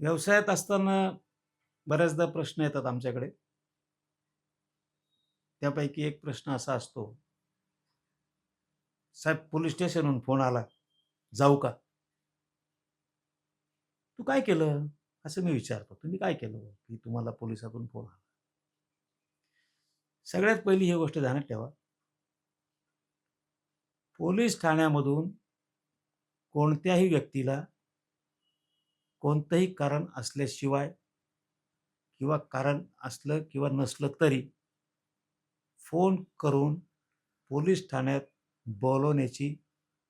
व्यवसायात असताना बऱ्याचदा प्रश्न येतात आमच्याकडे. त्यापैकी एक प्रश्न असा असतो "साहेब पोलीस स्टेशनहून फोन आला, जाऊ का?" "तू काय केलं?" असं मी विचारतो. "तुम्ही काय केलं, की तुम्हाला पोलिसातून फोन आला?" सगळ्यात पहिली ही गोष्ट ध्यानात ठेवा. पोलीस ठाण्यामधून कोणत्याही व्यक्तीला कोणतंही कारण असल्याशिवाय किंवा कारण असलं किंवा नसलं तरी फोन करून पोलीस ठाण्यात बोलवण्याची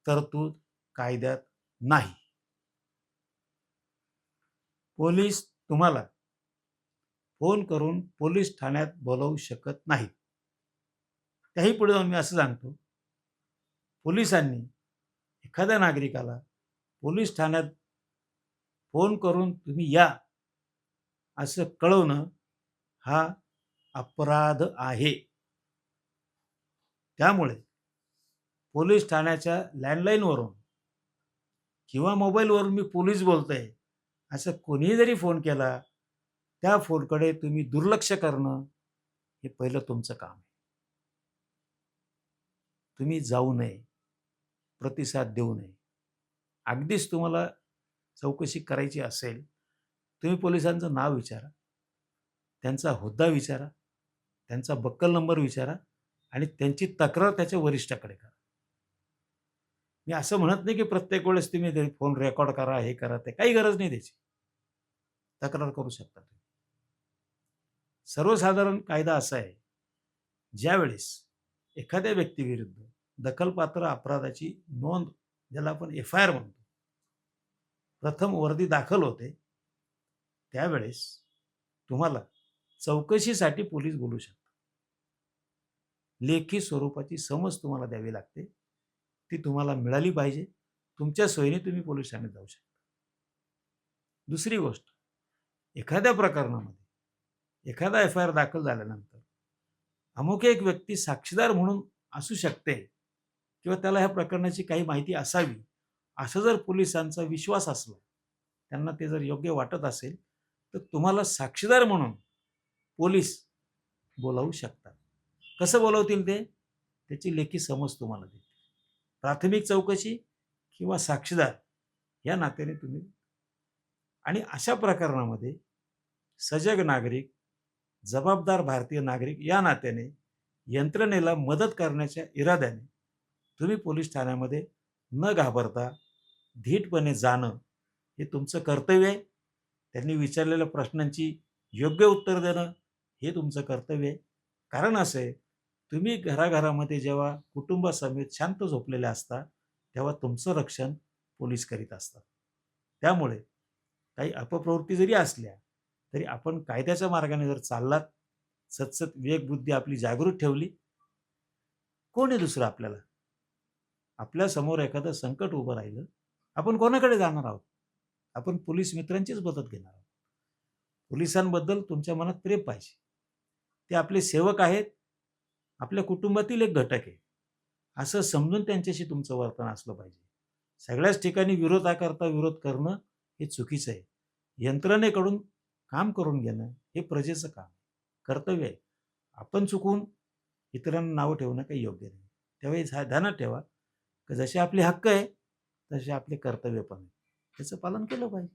तरतूद कायद्यात नाही. पोलीस तुम्हाला फोन करून पोलीस ठाण्यात बोलावू शकत नाही त्याही पुढे जाऊन मी असं सांगतो, पोलिसांनी एखाद्या नागरिकाला पोलीस ठाण्यात फोन करून तुम्ही या, असं कळवणं हा अपराध आहे. त्यामुळे पोलीस ठाण्याच्या लँडलाईनवरून किंवा मोबाईलवरून मी पोलीस बोलतोय, असं कोणीही जरी फोन केला, त्या फोनकडे तुम्ही दुर्लक्ष करणं हे पहिलं तुमचं काम आहे. तुम्ही जाऊ नये, प्रतिसाद देऊ नये. अगदीच तुम्हाला चौकशी करायची असेल, तुम्ही पोलिसांचं नाव विचारा, त्यांचा हुद्दा विचारा, त्यांचा बक्कल नंबर विचारा आणि त्यांची तक्रार त्याच्या वरिष्ठाकडे करा. मी असं म्हणत नाही, की प्रत्येक वेळेस तुम्ही फोन रेकॉर्ड करा, हे करा, ते काही गरज नाही त्याची. तक्रार करू शकता तुम्ही. सर्वसाधारण कायदा असा आहे, ज्यावेळेस एखाद्या व्यक्तीविरुद्ध दखलपात्र अपराधाची नोंद ज्याला आपण एफ-आय-आर म्हणतो, प्रथम वर्दी दाखल होते, त्यावेळेस तुम्हाला चौकशीसाठी पोलीस बोलू शकतात. लेखी स्वरूपाची समज तुम्हाला द्यावी लागते. ती तुम्हाला मिळाली पाहिजे. तुमच्या सोयीने तुम्ही पोलीस ठाण्यात जाऊ शकता. दुसरी गोष्ट, एखाद्या प्रकरणामध्ये एखादा एफ-आय-आर दाखल झाल्यानंतर अमुक एक व्यक्ती साक्षीदार म्हणून असू शकते किंवा त्याला ह्या प्रकरणाची काही माहिती असावी, असं जर पोलिसांचा विश्वास असला, त्यांना ते जर योग्य वाटत असेल, तर तुम्हाला साक्षीदार म्हणून पोलीस बोलावू शकतात. कसं बोलवतील ते? त्याची लेखी समज तुम्हाला देतील. प्राथमिक चौकशी किंवा साक्षीदार या नात्याने तुम्ही आणि अशा प्रकरणामध्ये सजग नागरिक, जबाबदार भारतीय नागरिक या नात्याने यंत्रणेला मदत करण्याच्या इराद्याने तुम्ही पोलीस ठाण्यामध्ये न घाबरता धीटपणे जाणं हे तुमचं कर्तव्य आहे. त्यांनी विचारलेल्या प्रश्नांची योग्य उत्तर देणं हे तुमचं कर्तव्य आहे. कारण असं आहे, तुम्ही घराघरामध्ये जेव्हा कुटुंबासमेत शांत झोपलेले असता, तेव्हा तुमचं रक्षण पोलीस करीत असतात. त्यामुळे काही अपप्रवृत्ती जरी असल्या, तरी आपण कायद्याच्या मार्गाने जर चाललात, सतसत विवेकबुद्धी आपली जागृत ठेवली, कोण आहे दुसरं आपल्याला? आपल्यासमोर एखादं संकट उभं राहिलं, आपण कोणाकडे जाणार आहोत? आपण पोलीस मित्रांचीच मदत घेणार आहोत. पोलिसांबद्दल तुमच्या मनात प्रेम पाहिजे. ते आपले सेवक आहेत, आपल्या कुटुंबातील एक घटक आहे. असं समजून त्यांच्याशी तुमचं वर्तन असलं पाहिजे. सगळ्याच ठिकाणी विरोधाकरता विरोध करणं हे चुकीचं आहे. यंत्रणेकडून काम करून घेणं हे प्रजेचं काम कर्तव्य आहे. आपण चुकून इतरांना नावं ठेवणं काही योग्य नाही. त्यावेळी ध्यानात ठेवा, की जसे आपले हक्क आहे, तसे आपले कर्तव्य पण आहे. त्याचं पालन केलं पाहिजे.